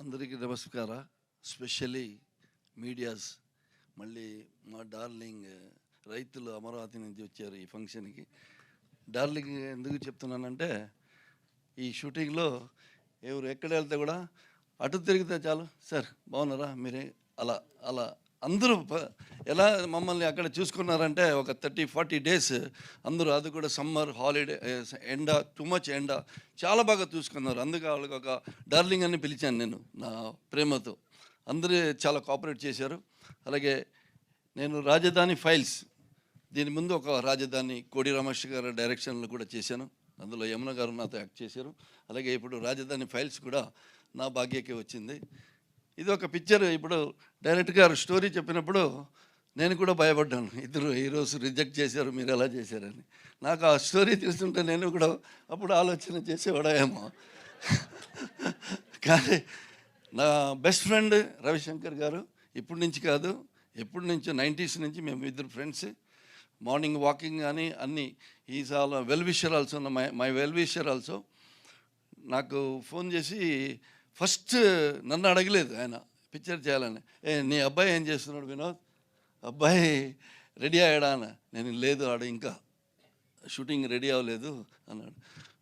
అందరికీ నమస్కార. Specially medias మళ్ళీ మా డార్లింగ్ రైతులు అమరావతి నుంచి వచ్చారు ఈ ఫంక్షన్కి. డార్లింగ్ ఎందుకు చెప్తున్నానంటే ఈ షూటింగ్లో ఎవరు ఎక్కడ వెళ్తే కూడా అటు తిరిగితే చాలు. సార్ బాగున్నారా? మీరే? అలా అలా అందరూ ఎలా మమ్మల్ని అక్కడ చూసుకున్నారంటే ఒక థర్టీ ఫార్టీ డేస్ అందరూ అది కూడా సమ్మర్ హాలిడే ఎండ టూ మచ్ ఎండ చాలా బాగా చూసుకున్నారు. అందుకే వాళ్ళకి ఒక డార్లింగ్ అని పిలిచాను నేను నా ప్రేమతో. అందరూ చాలా కోఆపరేట్ చేశారు. అలాగే నేను రాజధాని ఫైల్స్ దీని ముందు ఒక రాజధాని కోడి రమేష్ గారి డైరెక్షన్లో కూడా చేశాను. అందులో యమున గారు నాతో యాక్ట్ చేశారు. అలాగే ఇప్పుడు రాజధాని ఫైల్స్ కూడా నా భాగ్యకే వచ్చింది. ఇది ఒక పిక్చర్ ఇప్పుడు డైరెక్ట్ గారు స్టోరీ చెప్పినప్పుడు నేను కూడా భయపడ్డాను. ఇద్దరు హీరోస్ రిజెక్ట్ చేశారు మీరు ఎలా చేశారని. నాకు ఆ స్టోరీ తెలుస్తుంటే నేను కూడా అప్పుడు ఆలోచన చేసేవాడేమో. కానీ నా బెస్ట్ ఫ్రెండ్ రవిశంకర్ గారు ఇప్పటి నుంచి కాదు ఎప్పటి నుంచో నైంటీస్ నుంచి మేము ఇద్దరు ఫ్రెండ్స్ మార్నింగ్ వాకింగ్ కానీ అన్నీ is all well wisher also my my well wisher also నాకు ఫోన్ చేసి ఫస్ట్ నన్ను అడగలేదు ఆయన పిక్చర్ చేయాలని. ఏ నీ అబ్బాయి ఏం చేస్తున్నాడు వినోద్? అబ్బాయి రెడీ అయ్యాడా? అన్న. నేను లేదు ఆడ ఇంకా షూటింగ్ రెడీ అవ్వలేదు అన్నాడు.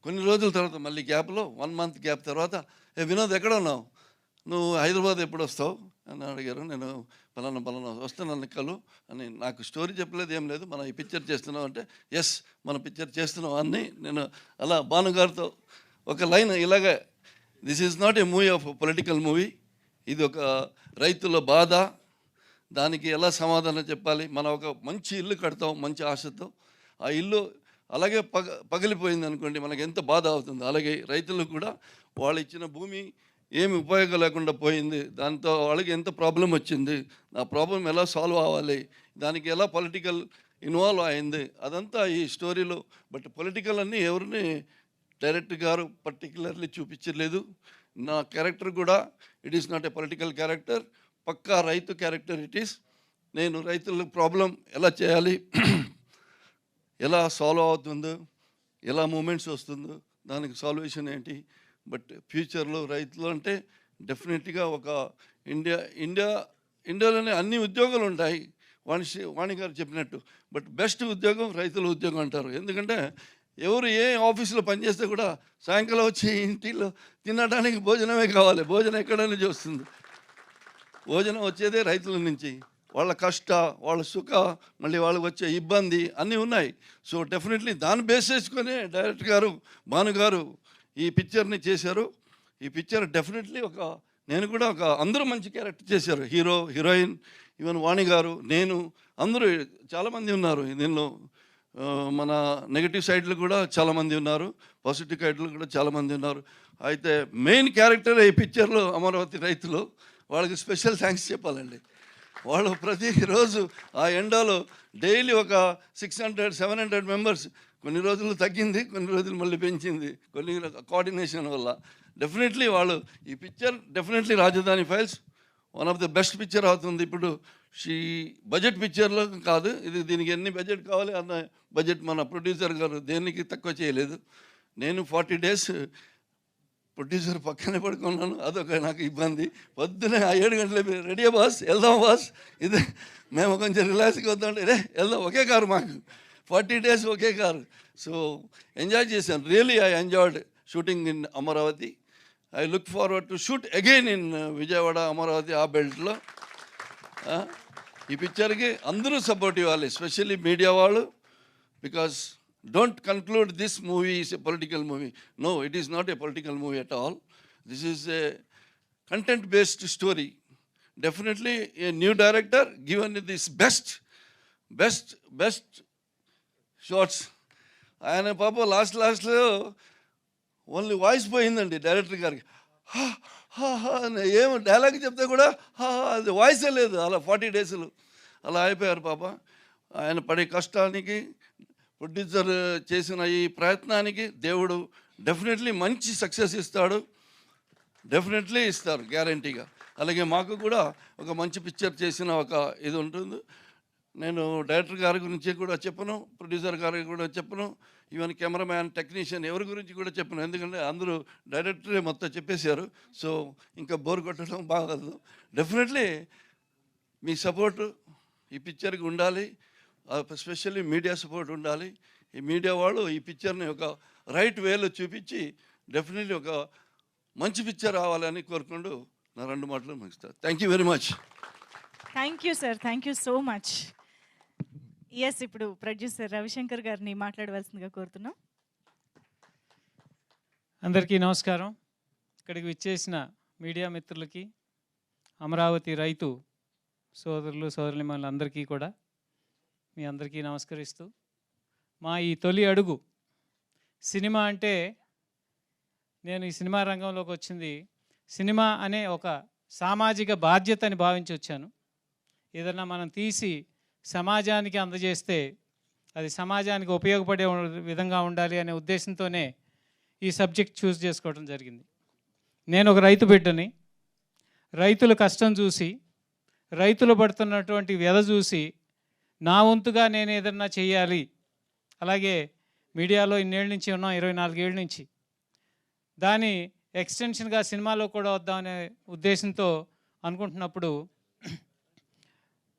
కొన్ని రోజుల తర్వాత మళ్ళీ గ్యాప్లో వన్ మంత్ గ్యాప్ తర్వాత ఏ వినోద్ ఎక్కడ ఉన్నావు? నువ్వు హైదరాబాద్ ఎప్పుడు వస్తావు? అని అడిగారు. నేను పలానా పలానా వస్తున్నాను కలు అని. నాకు స్టోరీ చెప్పలేదు ఏం లేదు. మనం ఈ పిక్చర్ చేస్తున్నాం అంటే ఎస్ మనం పిక్చర్ చేస్తున్నాం అని నేను అలా భానుగారితో ఒక లైన్ ఇలాగే this is not a movie of political movie ఇది ఒక రైతుల బాధ. దానికి ఎలా సమాధానం చెప్పాలి? మనం ఒక మంచి ఇల్లు కడతాం మంచి ఆశతో. ఆ ఇల్లు అలాగే పగ పగిలిపోయింది అనుకోండి మనకి ఎంత బాధ అవుతుంది? అలాగే రైతులు కూడా వాళ్ళు ఇచ్చిన భూమి ఏమి ఉపయోగం లేకుండా పోయింది. దాంతో వాళ్ళకి ఎంత ప్రాబ్లం వచ్చింది? ఆ ప్రాబ్లం ఎలా సాల్వ్ అవ్వాలి? దానికి ఎలా పొలిటికల్ ఇన్వాల్వ్ అయింది? అదంతా ఈ స్టోరీలో. బట్ పొలిటికల్ అన్నీ ఎవరిని డైరెక్టర్ గారు పర్టికులర్లీ చూపించలేదు. నా క్యారెక్టర్ కూడా it is not a political character పక్కా రైతు క్యారెక్టర్ ఇట్ ఈస్ నేను రైతుల ప్రాబ్లం ఎలా చేయాలి? ఎలా సాల్వ్ అవుతుందో? ఎలా మూమెంట్స్ వస్తుందో? దానికి సాల్వేషన్ ఏంటి? బట్ ఫ్యూచర్లో రైతులు అంటే డెఫినెట్గా ఒక ఇండియా ఇండియా ఇండియాలోనే అన్ని ఉద్యోగాలు ఉంటాయి. వాణి వాణి గారు చెప్పినట్టు. బట్ బెస్ట్ ఉద్యోగం రైతుల ఉద్యోగం అంటారు. ఎందుకంటే ఎవరు ఏ ఆఫీసులో పనిచేస్తే కూడా సాయంకాలం వచ్చి ఇంటిలో తినడానికి భోజనమే కావాలి. భోజనం ఎక్కడ నుంచి వస్తుంది భోజనం వచ్చేదే రైతుల నుంచి. వాళ్ళ కష్ట వాళ్ళ సుఖ మళ్ళీ వాళ్ళకి వచ్చే ఇబ్బంది అన్నీ ఉన్నాయి. సో డెఫినెట్లీ దాన్ని బేస్ చేసుకొని డైరెక్టర్ గారు భాను గారు ఈ పిక్చర్ని చేశారు. ఈ పిక్చర్ డెఫినెట్లీ ఒక నేను కూడా ఒక అందరూ మంచి క్యారెక్టర్ చేశారు. హీరో హీరోయిన్ ఈవెన్ వాణి గారు నేను అందరూ చాలామంది ఉన్నారు. దీనిలో మన నెగిటివ్ సైడ్లు కూడా చాలామంది ఉన్నారు పాజిటివ్ సైడ్లు కూడా చాలామంది ఉన్నారు. అయితే మెయిన్ క్యారెక్టర్ ఈ పిక్చర్లో అమరావతి రైతులు వాళ్ళకి స్పెషల్ థ్యాంక్స్ చెప్పాలండి. వాళ్ళు ప్రతిరోజు ఆ ఎండలో డైలీ ఒక six hundred seven hundred members కొన్ని రోజులు తగ్గింది కొన్ని రోజులు మళ్ళీ పెంచింది. కొన్ని కోఆర్డినేషన్ వల్ల. డెఫినెట్లీ వాళ్ళు ఈ picture definitely Rajadhani files one of the best picture అవుతుంది. ఇప్పుడు షీ బడ్జెట్ పిక్చర్లో కాదు ఇది దీనికి ఎన్ని బడ్జెట్ కావాలి అన్న బడ్జెట్ మన ప్రొడ్యూసర్ గారు దేనికి తక్కువ చేయలేదు. నేను ఫార్టీ డేస్ ప్రొడ్యూసర్ పక్కనే పడుకున్నాను. అదొక నాకు ఇబ్బంది. పొద్దునే ఆ ఏడు గంటల రెడీ బాస్ వెళ్దాం బాస్ ఇది మేము కొంచెం రిలాక్స్గా వద్దాం రే వెళ్దాం ఒకే కారు మాకు. ఫార్టీ డేస్ ఒకే కారు. సో ఎంజాయ్ చేశాను. Really I enjoyed shooting in Amaravati I look forward to shoot again in Vijayawada Amaravati ఆ బెల్ట్లో ఈ పిక్చర్కి అందరూ సపోర్ట్ ఇవ్వాలి ఎస్పెషల్లీ మీడియా వాళ్ళు because don't conclude this movie is a political movie no it is not a political movie at all this is a content based story definitely a new director given this best best best shorts ఆయన పాప last లాస్ట్లో only voice పోయిందండి director గారికి. హా, హా, హా dialogue చెప్తే కూడా అది వాయిసే లేదు. అలా ఫార్టీ డేస్లు అలా అయిపోయారు పాప. ఆయన పడే కష్టానికి ప్రొడ్యూసర్ చేసిన ఈ ప్రయత్నానికి దేవుడు డెఫినెట్లీ మంచి సక్సెస్ ఇస్తాడు. డెఫినెట్లీ ఇస్తారు గ్యారంటీగా. అలాగే మాకు కూడా ఒక మంచి పిక్చర్ చేసిన ఒక ఇది ఉంటుంది. నేను డైరెక్టర్ గారి గురించి కూడా చెప్పను ప్రొడ్యూసర్ గారికి కూడా చెప్పను ఈవెన్ కెమెరామ్యాన్ టెక్నీషియన్ ఎవరి గురించి కూడా చెప్పను. ఎందుకంటే అందరూ డైరెక్టరే మొత్తం చెప్పేశారు. సో ఇంకా బోర్ కొట్టడం బాగదు. డెఫినెట్లీ మీ సపోర్టు ఈ పిక్చర్కి ఉండాలి. స్పెషల్లీ మీడియా సపోర్ట్ ఉండాలి. ఈ మీడియా వాళ్ళు ఈ పిక్చర్ని ఒక రైట్ వేలో చూపించి డెఫినెట్లీ ఒక మంచి పిక్చర్ రావాలని కోరుకుంటూ నా రెండు మాటలు ముగిస్తాను thank you very much thank you sir thank you so much yes ఇప్పుడు ప్రొడ్యూసర్ రవిశంకర్ గారిని మాట్లాడవలసిందిగా కోరుతున్నాం. అందరికీ నమస్కారం. ఇక్కడికి విచ్చేసిన మీడియా మిత్రులకి అమరావతి రైతు సోదరులు సోదరులు అందరికీ కూడా మీ అందరికీ నమస్కరిస్తూ మా ఈ తొలి అడుగు సినిమా అంటే నేను ఈ సినిమా రంగంలోకి వచ్చింది. సినిమా అనే ఒక సామాజిక బాధ్యత అని భావించి వచ్చాను. ఏదన్నా మనం తీసి సమాజానికి అందజేస్తే అది సమాజానికి ఉపయోగపడే విధంగా ఉండాలి అనే ఉద్దేశంతోనే ఈ సబ్జెక్ట్ చూస్ చేసుకోవడం జరిగింది. నేను ఒక రైతు బిడ్డని రైతుల కష్టం చూసి రైతులు పడుతున్నటువంటి వ్యధ చూసి నా వంతుగా నేను ఏదన్నా చేయాలి అలాగే మీడియాలో ఇన్నేళ్ళ నుంచి ఉన్నాం ఇరవై నాలుగేళ్ళ నుంచి. దాని ఎక్స్టెన్షన్గా సినిమాలో కూడా వద్దామనే ఉద్దేశంతో అనుకుంటున్నప్పుడు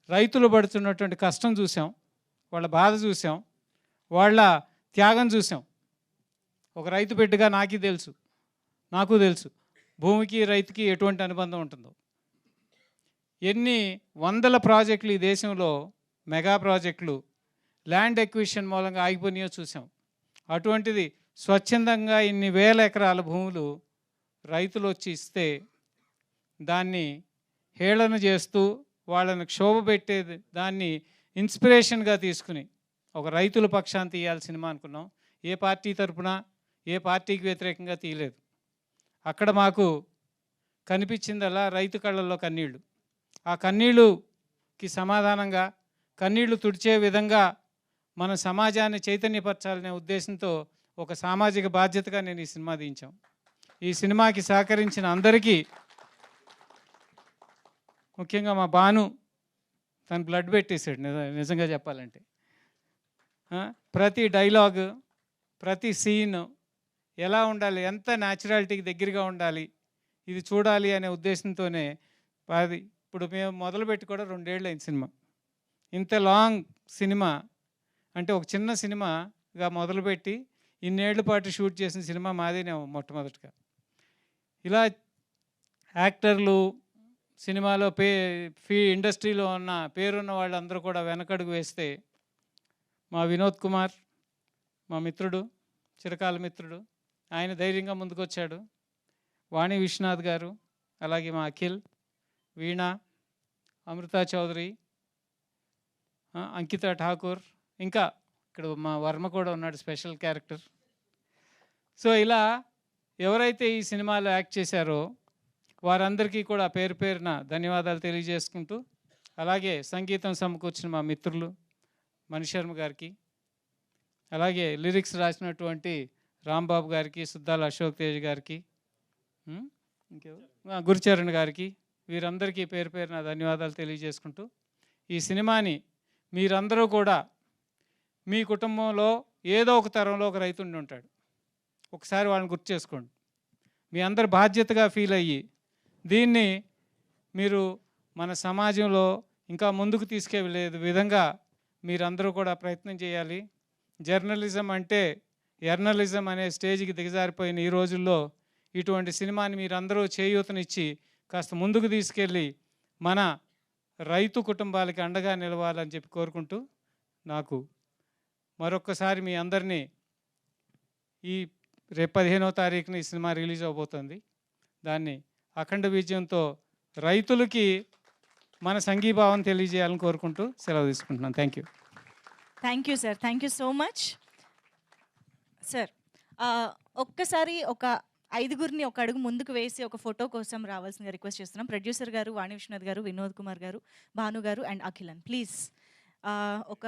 రైతులు పడుతున్నటువంటి కష్టం చూసాం వాళ్ళ బాధ చూసాం వాళ్ళ త్యాగం చూసాం. ఒక రైతు బిడ్డగా నాకీ తెలుసు నాకు తెలుసు భూమికి రైతుకి ఎటువంటి అనుబంధం ఉంటుందో. ఎన్ని వందల ప్రాజెక్టులు ఈ దేశంలో మెగా ప్రాజెక్టులు ల్యాండ్ ఎక్విషన్ మూలంగా ఆగిపోయినాయో చూసాం. అటువంటిది స్వచ్ఛందంగా ఇన్ని వేల ఎకరాల భూములు రైతులు వచ్చి ఇస్తే దాన్ని హేళన చేస్తూ వాళ్ళని క్షోభ పెట్టేది దాన్ని ఇన్స్పిరేషన్గా తీసుకుని ఒక రైతుల పక్షాన్ని తీయాలి సినిమా అనుకున్నాం. ఏ పార్టీ తరపున ఏ పార్టీకి వ్యతిరేకంగా తీయలేదు. అక్కడ మాకు కనిపించిందల్లా రైతు కళ్ళల్లో కన్నీళ్ళు ఆ కన్నీళ్ళుకి సమాధానంగా కన్నీళ్ళు తుడిచే విధంగా మన సమాజాన్ని చైతన్యపరచాలనే ఉద్దేశంతో ఒక సామాజిక బాధ్యతగా నేను ఈ సినిమా దించాం ఈ సినిమాకి సహకరించిన అందరికీ ముఖ్యంగా మా బాను తను బ్లడ్ పెట్టేశాడు నిజ నిజంగా చెప్పాలంటే. ప్రతి డైలాగ్ ప్రతి సీన్ ఎలా ఉండాలి ఎంత న్యాచురాలిటీకి దగ్గరగా ఉండాలి ఇది చూడాలి అనే ఉద్దేశంతోనే అది ఇప్పుడు మేము మొదలుపెట్టి కూడా రెండేళ్ళు అయింది సినిమా. ఇంత లాంగ్ సినిమా అంటే ఒక చిన్న సినిమాగా మొదలుపెట్టి ఇన్నేళ్ళ పాటు షూట్ చేసిన సినిమా మాదేనే మొట్టమొదటిగా. ఇలా యాక్టర్లు సినిమాలో పే ఫీ ఇండస్ట్రీలో ఉన్న పేరున్న వాళ్ళందరూ కూడా వెనకడుగు వేస్తే మా వినోద్ కుమార్ మా మిత్రుడు చిరకాల మిత్రుడు ఆయన ధైర్యంగా ముందుకొచ్చాడు. వాణి విశ్వనాథ్ గారు అలాగే మా అఖిల్ వీణ అమృత చౌదరి అంకిత ఠాకూర్ ఇంకా ఇక్కడ మా వర్మ కూడా ఉన్నాడు స్పెషల్ క్యారెక్టర్. సో ఇలా ఎవరైతే ఈ సినిమాలో యాక్ట్ చేశారో వారందరికీ కూడా పేరు పేరున ధన్యవాదాలు తెలియజేసుకుంటూ అలాగే సంగీతం సమకూర్చిన మా మిత్రులు మణిశర్మ గారికి అలాగే లిరిక్స్ రాసినటువంటి రాంబాబు గారికి సుద్దాల అశోక్ తేజ్ గారికి ఇంకెవరు? గురుచరణ్ గారికి వీరందరికీ పేరు పేరున ధన్యవాదాలు తెలియజేసుకుంటూ ఈ సినిమాని మీరందరూ కూడా మీ కుటుంబంలో ఏదో ఒక తరంలో ఒక రైతుండి ఉంటాడు ఒకసారి వాళ్ళని గుర్తు చేసుకోండి మీ అందరు బాధ్యతగా ఫీల్ అయ్యి దీన్ని మీరు మన సమాజంలో ఇంకా ముందుకు తీసుకెళ్ళే విధంగా మీరందరూ కూడా ప్రయత్నం చేయాలి. జర్నలిజం అంటే జర్నలిజం అనే స్టేజ్కి దిగజారిపోయిన ఈ రోజుల్లో ఇటువంటి సినిమాని మీరందరూ చేయూతనిచ్చి కాస్త ముందుకు తీసుకెళ్ళి మన రైతు కుటుంబాలకి అండగా నిలవాలని చెప్పి కోరుకుంటూ నాకు మరొక్కసారి మీ అందరినీ ఈ రేపు పదిహేనో తారీఖున ఈ సినిమా రిలీజ్ అవబోతుంది. దాన్ని అఖండ విజయంతో రైతులకి మన సంఘీభావం తెలియజేయాలని కోరుకుంటూ సెలవు తీసుకుంటున్నాను. Thank you thank you sir thank you so much sir ఒక్కసారి ఒక ఐదుగురిని ఒక అడుగు ముందుకు వేసి ఒక ఫోటో కోసం రావాల్సిందిగా రిక్వెస్ట్ చేస్తున్నాం. ప్రొడ్యూసర్ గారు వాణి విశ్వనాథ్ గారు వినోద్ కుమార్ గారు భాను గారు అండ్ అఖిలన్. ప్లీజ్ ఒక